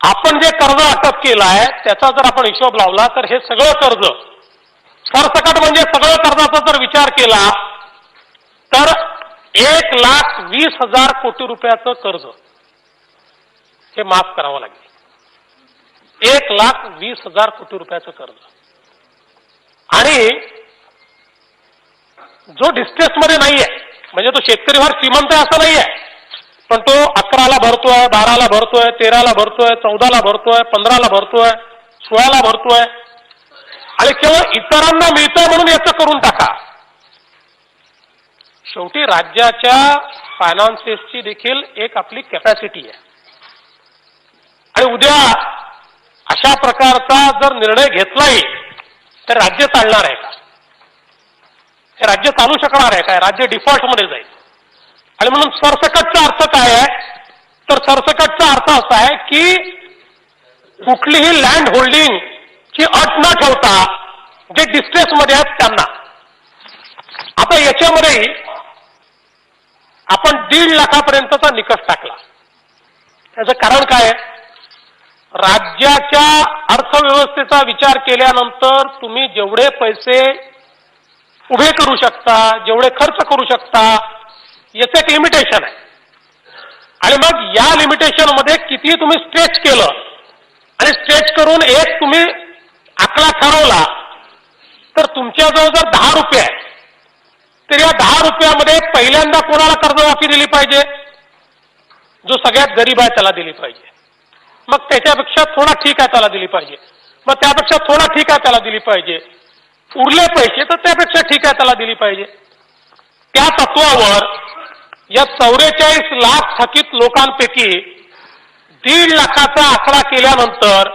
आपण जे कर्ज अटक केलं आहे त्याचा जर आपण हिशोब लावला तर हे सगळं कर्ज. सरसकट म्हणजे सगळं कर्जाचा जर विचार केला तर एक लाख वीस हजार कोटी रुपयाचं कर्ज. हे माफ करावं लागेल. एक लाख वीस हजार कोटी रुपयाचं कर्ज. आणि जो डिस्ट्रेसमध्ये नाहीये म्हणजे तो शेतकरी फार श्रीमंत आहे असं नाहीये पण तो अकराला भरतोय बाराला भरतोय तेराला भरतोय चौदाला भरतोय पंधराला भरतोय सोळाला भरतोय. आणि केवळ इतरांना मिळतोय म्हणून याचं करून टाका. शेवटी राज्याच्या फायनान्सेसची देखील एक आपली कॅपॅसिटी आहे. आणि उद्या अशा प्रकारचा जर निर्णय घेतलाही तर राज्य चालणार आहे का? हे राज्य चालू शकणार आहे काय राज्य डिफॉल्टमध्ये जाईल. आणि म्हणून सरसकटचा अर्थ काय आहे? तर सरसकटचा अर्थ असा आहे की कुठलीही लँड होल्डिंग ची अट न ठेवता जे डिस्ट्रेसमध्ये आहेत त्यांना. आता याच्यामध्ये आपण दीड लाखापर्यंतचा निकष टाकला. त्याचं कारण काय राज्याच्या अर्थव्यवस्थेचा विचार केल्यानंतर तुम्ही जेवढे पैसे उभे करू शकता जेवढे खर्च करू शकता याचं एक लिमिटेशन आहे. आणि मग या लिमिटेशनमध्ये किती तुम्ही स्ट्रेच केलं आणि स्ट्रेच करून एक तुम्ही आकडा ठरवला तर तुमच्याजवळ जर दहा रुपये आहे तर या दहा रुपयामध्ये पहिल्यांदा कोणाला कर्जमाफी दिली पाहिजे? जो सगळ्यात गरीब आहे त्याला दिली पाहिजे. मग त्याच्यापेक्षा थोडा ठीक आहे त्याला दिली पाहिजे. मग त्यापेक्षा थोडा ठीक आहे त्याला दिली पाहिजे. उरले पैसे तर त्यापेक्षा ठीक आहे त्याला दिली पाहिजे. त्या तत्वावर या चौवेचाळीस लाख थकीत लोकांपैकी दीड लाखाचा आकडा केल्यानंतर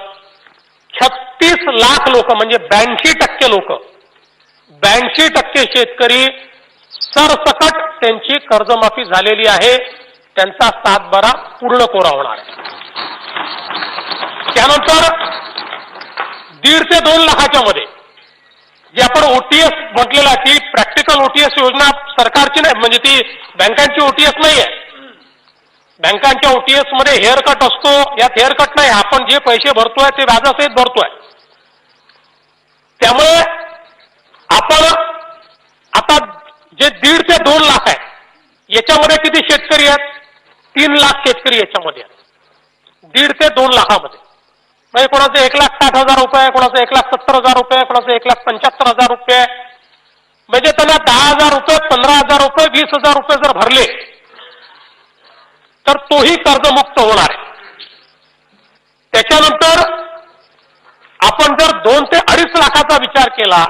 छत्तीस लाख लोक म्हणजे ब्याऐंशी टक्के लोक ब्याऐंशी टक्के शेतकरी सरसकट त्यांची कर्जमाफी झालेली आहे. त्यांचा सातबारा पूर्ण कोरा होणार आहे. त्यानंतर दीड ते दोन लाखाच्या मध्ये जे आपण ओटीएस म्हटलेलं ती प्रॅक्टिकल ओटीएस योजना सरकारची नाही म्हणजे ती बँकांची ओटीएस नाही आहे बँकांच्या ओटीएसमध्ये हेअर कट असतो यात हेअर कट नाही आपण जे पैसे भरतोय ते व्याजासहित भरतोय. त्यामुळे आपण आता जे दीड ते दोन लाख आहे याच्यामध्ये किती शेतकरी आहेत? तीन लाख शेतकरी याच्यामध्ये आहेत. दीड ते दोन लाखामध्ये. म्हणजे कोणाचं एक लाख साठ हजार रुपये कोणाचं एक लाख सत्तर हजार रुपये कोणाचं एक लाख पंच्याहत्तर हजार रुपये. म्हणजे त्यांना दहा हजार रुपये पंधरा हजार रुपये वीस हजार रुपये जर भरले तर तोही कर्जमुक्त होणार आहे. त्याच्यानंतर आपण जर दोन ते अडीच लाखाचा विचार केला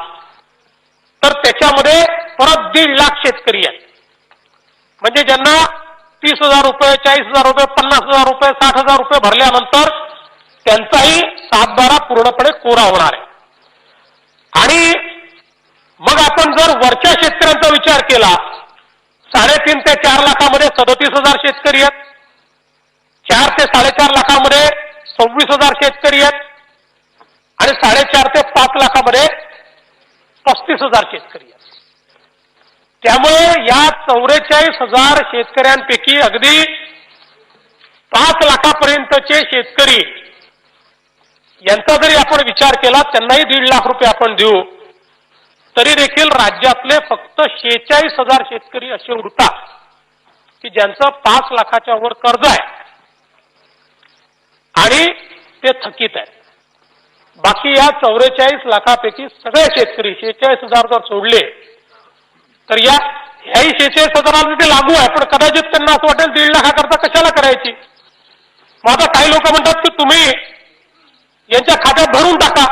तर त्याच्यामध्ये परत दीड लाख शेतकरी आहेत. म्हणजे ज्यांना तीस हजार रुपये चाळीस हजार रुपये पन्नास हजार रुपये साठ हजार रुपये भरल्यानंतर त्यांचाही सातबारा पूर्णपणे कोरा होणार आहे. आणि मग आपण जर वरच्या शेतकऱ्यांचा विचार केला साडेतीन ते चार लाखामध्ये सदतीस हजार शेतकरी आहेत. चार ते साडेचार लाखामध्ये सव्वीस हजार शेतकरी आहेत. आणि साडेचार ते पाच लाखामध्ये पस्तीस हजार शेतकरी आहेत. त्यामुळे या चौवेचाळीस हजार शेतकऱ्यांपैकी अगदी पाच लाखापर्यंतचे शेतकरी यांचा जरी आपण विचार केला त्यांनाही दीड लाख रुपये आपण देऊ तरी देखील राज्यातले फक्त शेहेचाळीस हजार शेतकरी असे उरतात की ज्यांचं पाच लाखाच्या वर कर्ज आहे. आणि ते थकीत आहे बाकी या चौवेचाळीस लाखापैकी सगळे शेतकरी शेहेचाळीस हजार जर सोडले तर या ह्याही शेहेचाळीस हजाराला ते लागू आहे. पण कदाचित त्यांना असं वाटेल दीड लाखाकरता कशाला करायची? मग आता काही लोक म्हणतात की तुम्ही यांच्या खात्यात भरून टाका.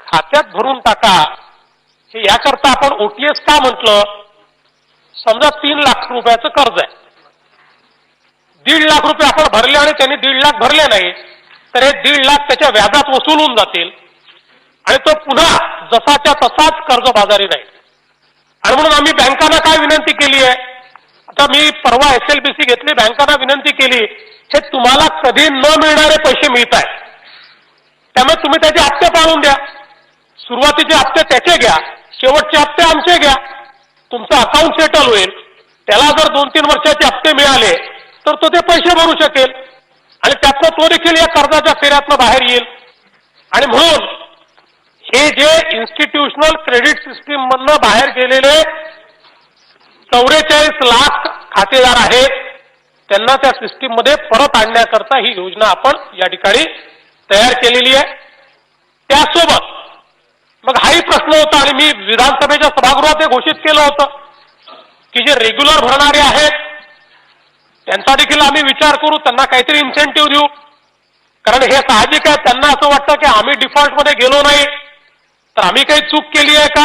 खात्यात भरून टाका. हे याकरता आपण ओटीएस का म्हटलं? समजा तीन लाख रुपयाचं कर्ज आहे. दीड लाख रुपये आपण भरले आणि त्यांनी दीड लाख भरले नाही तर हे दीड लाख त्याच्या व्याजात वसूल होऊन जातील. आणि तो पुन्हा जसाच्या तसाच कर्ज बाजारी राहील. आणि म्हणून आम्ही बँकांना काय विनंती केली आहे? आता मी परवा एस एल बी सी घेतली बँकांना विनंती केली हे तुम्हाला कधी न मिळणारे पैसे मिळत आहेत. त्यामुळे तुम्ही त्याचे हप्ते पाळून द्या. सुरुवातीचे हप्ते त्याचे घ्या. शेवटचे हप्ते आमचे घ्या. तुमचं अकाउंट सेटल होईल. त्याला जर दोन तीन वर्षाचे हप्ते मिळाले तर तो ते पैसे भरू शकेल. आणि त्यातनं तो देखील या कर्जाच्या फेऱ्यातनं बाहेर येईल. आणि म्हणून हे जे इन्स्टिट्यूशनल क्रेडिट सिस्टीम मधनं बाहेर गेलेले चौवेचाळीस लाख खातेदार आहेत त्यांना त्या सिस्टीममध्ये परत आणण्याकरता ही योजना आपण या ठिकाणी तयार केलेली आहे. त्यासोबत मग हाही प्रश्न होता आणि मी विधानसभेच्या सभागृहात हे घोषित केलं होतं की जे रेग्युलर भरणारे आहेत त्यांचा देखील आम्ही विचार करू त्यांना काहीतरी इन्सेंटिव्ह देऊ. कारण हे साहजिक आहे त्यांना असं वाटतं की आम्ही डिफॉल्टमध्ये गेलो नाही. तर आम्ही काही चूक केली आहे का?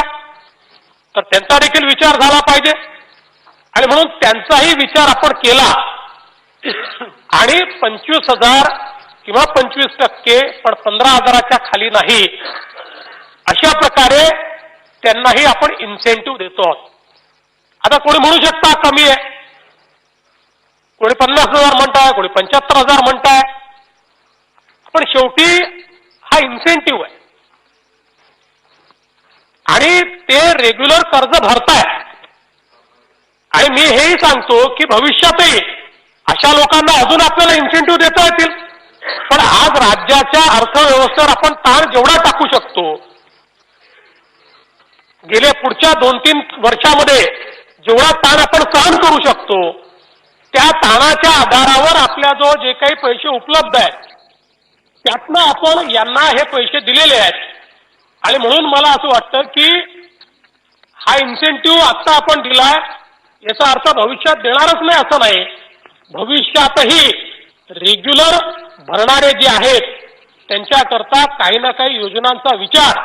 तर त्यांचा देखील विचार झाला पाहिजे. आणि म्हणून त्यांचाही विचार आपण केला. आणि पंचवीस हजार किंवा पंचवीस टक्के पण पंधरा हजाराच्या खाली नाही. अशा प्रकारे त्यांनाही आपण इन्सेंटिव्ह देतो. आहोत आता कोणी म्हणू शकता कमी आहे. कोणी पन्नास हजार म्हणताय कोणी पंच्याहत्तर हजार म्हणताय. पण शेवटी हा इन्सेंटिव्ह आहे. आणि ते रेग्युलर कर्ज भरताय. आणि मी हेही सांगतो की भविष्यातही अशा लोकांना अजून आपल्याला इन्सेंटिव्ह देता येतील. पण आज राज्याच्या अर्थव्यवस्थेवर आपण ताण जेवढा टाकू शकतो गेल्या पुढच्या दोन तीन वर्षामध्ये जेवढा ताण आपण सहन करू शकतो त्या ताणाच्या आधारावर आपल्याजवळ जे काही पैसे उपलब्ध आहेत त्यातनं आपण यांना हे पैसे दिलेले आहेत. आणि म्हणून मला असं वाटतं की हा इन्सेंटिव्ह आत्ता आपण दिलाय याचा अर्थ भविष्यात देणारच नाही असं नाही. भविष्यातही रेग्युलर भरणारे जे आहेत त्यांच्याकरता काही ना काही योजनांचा विचार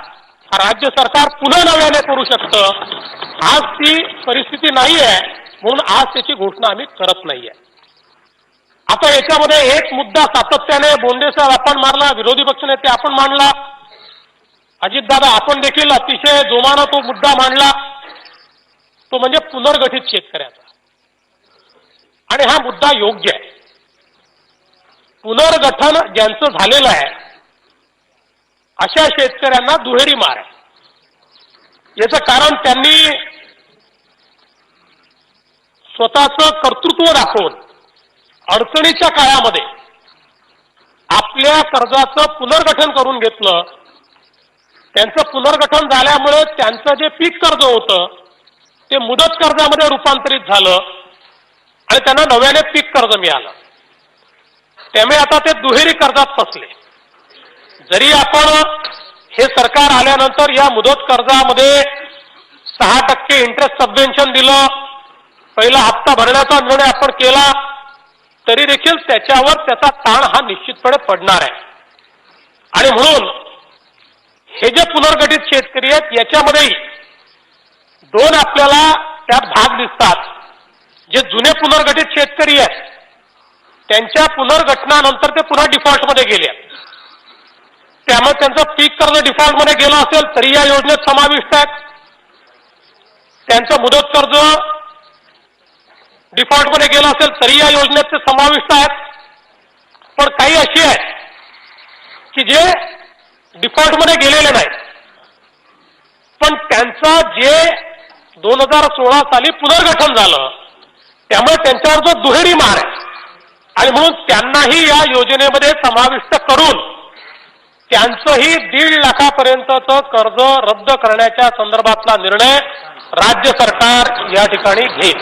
हा राज्य सरकार पुन्हा नव्याने करू शकतं. आज ती परिस्थिती नाही आहे म्हणून आज त्याची घोषणा आम्ही करत नाहीये. आता याच्यामध्ये एक मुद्दा सातत्याने बोंडे साहेब आपण मारला विरोधी पक्षनेते आपण मांडला अजितदादा आपण देखील अतिशय जोमानं तो मुद्दा मांडला तो म्हणजे पुनर्गठित शेतकऱ्याचा. आणि हा मुद्दा योग्य आहे. पुनर्गठन ज्यांचं झालेलं आहे अशा शेतकऱ्यांना दुहेरी मार आहे. याचं कारण त्यांनी स्वतःचं कर्तृत्व दाखवून अडचणीच्या काळामध्ये आपल्या कर्जाचं पुनर्गठन करून घेतलं. त्यांचं पुनर्गठन झाल्यामुळे त्यांचं जे पीक कर्ज होतं ते मुदत कर्जामध्ये रूपांतरित झालं. आणि त्यांना नव्याने पीक कर्ज मिळालं. त्यामुळे आता ते दुहेरी कर्जात फसले. जरी आपण हे सरकार आल्यानंतर या मुदत कर्जामध्ये सहा टक्के इंटरेस्ट सबवेन्शन दिलं पहिला हप्ता भरण्याचा निर्णय आपण केला तरी देखील त्याच्यावर त्याचा ताण हा निश्चितपणे पडणार आहे. आणि म्हणून हे जे पुनर्गठित शेतकरी आहेत याच्यामध्येही दोन आपल्याला त्यात भाग दिसतात. जे जुने पुनर्गठित शेतकरी आहेत त्यांच्या पुनर्गठनानंतर ते पुन्हा डिफॉल्टमध्ये गेले आहेत. त्यामुळे त्यांचं पीक कर्ज डिफॉल्टमध्ये गेलं असेल तरी या योजनेत समाविष्ट आहेत. त्यांचं मुदत कर्ज डिफॉल्टमध्ये गेलं असेल तरी या योजनेत ते समाविष्ट आहेत. पण काही अशी आहेत की जे डिफॉल्टमध्ये गेलेले नाहीत. पण त्यांचं जे दोन हजार सोळा साली पुनर्गठन झालं त्यामुळे त्यांच्यावर जो दुहेरी मार आहे आणि म्हणून त्यांनाही या योजनेमध्ये समाविष्ट करून त्यांचंही दीड लाखापर्यंतचं कर्ज रद्द करण्याच्या संदर्भातला निर्णय राज्य सरकार या ठिकाणी घेईल.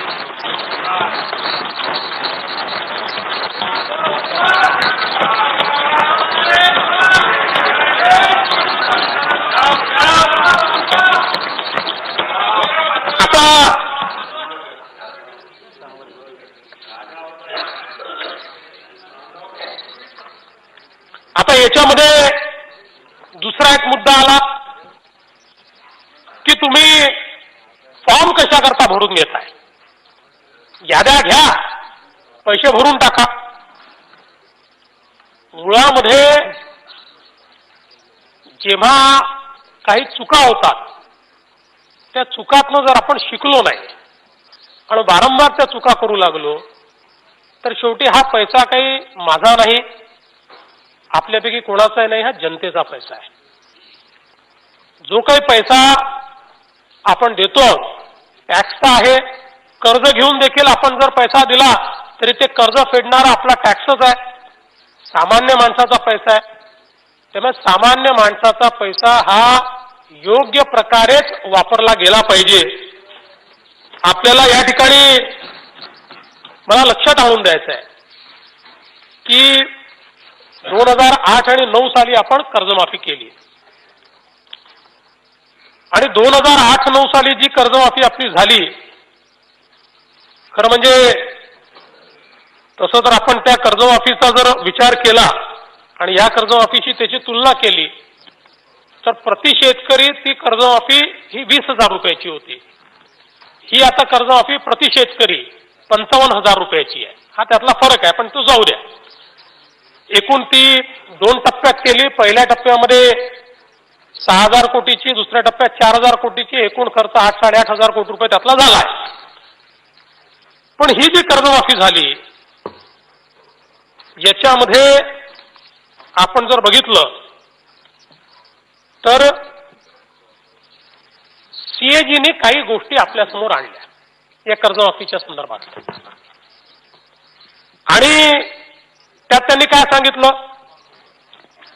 करता भरून घेताय याद्या घ्या. पैसे भरून टाका. मुळामध्ये जेव्हा काही चुका होतात त्या चुकातनं जर आपण शिकलो नाही आणि वारंवार त्या चुका करू लागलो तर शेवटी हा पैसा काही माझा नाही. आपल्यापैकी कोणाचाही नाही हा जनतेचा पैसा आहे. जो काही पैसा आपण देतो टॅक्सचा आहे. कर्ज घेऊन देखील आपण जर पैसा दिला तरी ते कर्ज फेडणारा आपला टॅक्सच आहे. सामान्य माणसाचा पैसा आहे. त्यामुळे सामान्य माणसाचा पैसा हा योग्य प्रकारेच वापरला गेला पाहिजे. आपल्याला या ठिकाणी मला लक्षात आणून द्यायचं आहे की दोन हजार आठ आणि नऊ साली आपण कर्जमाफी केली आणि दोन हजार आठ नऊ साली जी कर्जमाफी आपली झाली खरं म्हणजे तसं जर आपण त्या कर्जमाफीचा जर विचार केला आणि या कर्जमाफीशी त्याची तुलना केली तर प्रति शेतकरी ती कर्जमाफी ही वीस हजार रुपयाची होती. ही आता कर्जमाफी प्रति शेतकरी पंचावन्न हजार रुपयाची आहे. हा त्यातला फरक आहे पण तो जाऊ द्या. एकूण ती दोन टप्प्यात केली पहिल्या टप्प्यामध्ये सहा हजार कोटीची दुसऱ्या टप्प्यात चार हजार कोटीची एकूण खर्च आठ साडेआठ हजार कोटी रुपये त्यातला झाला आहे. पण ही जी कर्जमाफी झाली याच्यामध्ये आपण जर बघितलं तर सीएजीने काही गोष्टी आपल्यासमोर आणल्या या कर्जमाफीच्या संदर्भात. आणि त्यात त्यांनी काय सांगितलं?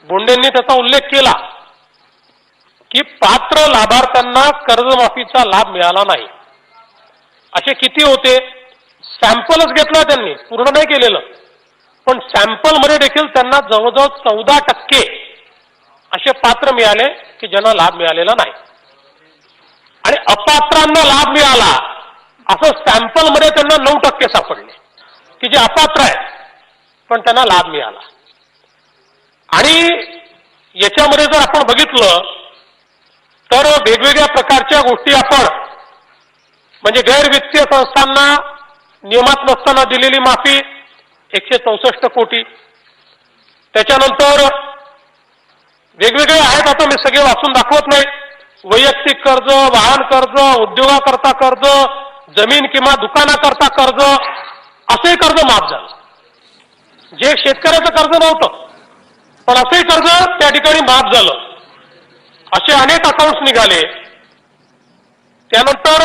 बोंडेंनी त्याचा उल्लेख केला. की पात्र लाभार्थ्यांना कर्जमाफीचा लाभ मिळाला नाही. असे किती होते? सॅम्पलच घेतला त्यांनी पूर्ण नाही केलेलं. पण सॅम्पलमध्ये देखील त्यांना जवळजवळ चौदा टक्के असे पात्र मिळाले की ज्यांना लाभ मिळालेला नाही. आणि अपात्रांना लाभ मिळाला असं सॅम्पलमध्ये त्यांना नऊ टक्के सापडले. की जे अपात्र आहेत पण त्यांना लाभ मिळाला. आणि याच्यामध्ये जर आपण बघितलं तर वेगवेगळ्या प्रकारच्या गोष्टी आपण म्हणजे गैरवित्तीय संस्थांना नियमात नसताना दिलेली माफी एकशे चौसष्ट कोटी. त्याच्यानंतर वेगवेगळे आहेत आता मी सगळे वाचून दाखवत नाही. वैयक्तिक कर्ज वाहन कर्ज उद्योगाकरता कर्ज जमीन किंवा दुकानाकरता कर्ज असे कर्ज माफ झालं. जे शेतकऱ्याचं कर्ज नव्हतं पण असंही कर्ज त्या ठिकाणी माफ झालं. असे अनेक अकाउंट्स निघाले. त्यानंतर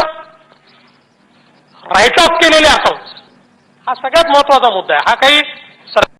राईट ऑफ केलेले अकाउंट्स हा सगळ्यात महत्त्वाचा मुद्दा आहे. हा काही